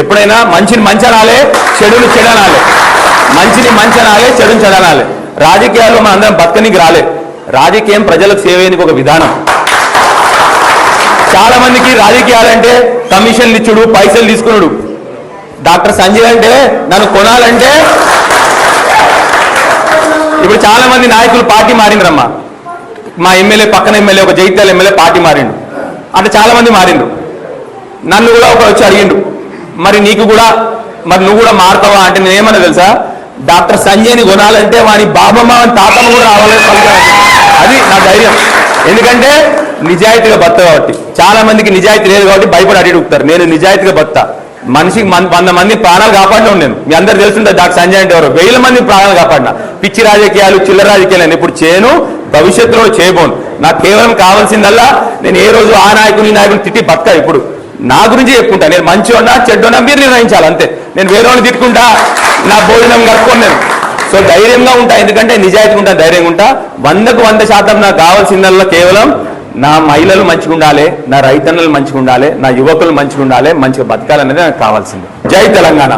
ఎప్పుడైనా మంచిని మంచి అనాలే చెడుని చెడు మంచిని మంచి అనాలే చెడుని చెడు అనాలే రాజకీయాల్లో మన అందరం బతకనికి రాలే. రాజకీయం ప్రజలకు సేవేయనికి ఒక విధానం. చాలా మందికి రాజకీయాలంటే కమిషన్లు ఇచ్చుడు పైసలు తీసుకున్నాడు డాక్టర్ సంజయ్ అంటే నన్ను కొనాలంటే ఇప్పుడు చాలా మంది నాయకులు పార్టీ మారిండ్రమ్మా. మా ఎమ్మెల్యే పక్కన ఎమ్మెల్యే ఒక జైత్యాల ఎమ్మెల్యే పార్టీ మారిండు. అంటే చాలా మంది మారిండు నన్ను కూడా ఒక వచ్చి అడిగిండు మరి నీకు కూడా మరి నువ్వు కూడా మారుతావా అంటే నేనేమన్నా తెలుసా? డాక్టర్ సంజయ్ని కొనాలంటే వాని బాబమ్మ తాతమ్మ కూడా రావాలి అది నా ధైర్యం. ఎందుకంటే నిజాయితీగా బత్త కాబట్టి. చాలా మందికి నిజాయితీ లేదు కాబట్టి భయపడి అడిగుతారు నేను నిజాయితీగా భర్త మనిషికి వంద మంది ప్రాణాలు కాపాడినా నేను. మీ అందరు తెలుసుంటే డాక్టర్ సంజయ్ అంటే ఎవరు. వేల మంది ప్రాణాలు కాపాడినా. పిచ్చి రాజకీయాలు చిల్లర రాజకీయాలు నేను ఇప్పుడు చేయను భవిష్యత్తులో చేయబోను నాకు కేవలం కావాల్సిందల్లా నేను ఏ రోజు ఆ నాయకుని నాయకుని తిట్టి బతకా ఇప్పుడు. నా గురించి చెప్పుకుంటా. నేను మంచి ఉన్నా చెడ్డున్నా మీరు నిర్ణయించాలి అంతే. నేను వేరే వాళ్ళని తిట్టుకుంటా నా భోజనం కట్టుకోను నేను. సో ధైర్యంగా ఉంటా ఎందుకంటే నిజాయితీ ఉంటా ధైర్యంగా ఉంటా. వందకు వంద శాతం నాకు కావాల్సిందల్లా కేవలం నా మహిళలు మంచిగా ఉండాలి నా రైతన్నలు మంచిగా ఉండాలి నా యువకులు మంచిగా ఉండాలి మంచిగా బతకాలనేది నాకు కావాల్సింది. జై తెలంగాణ.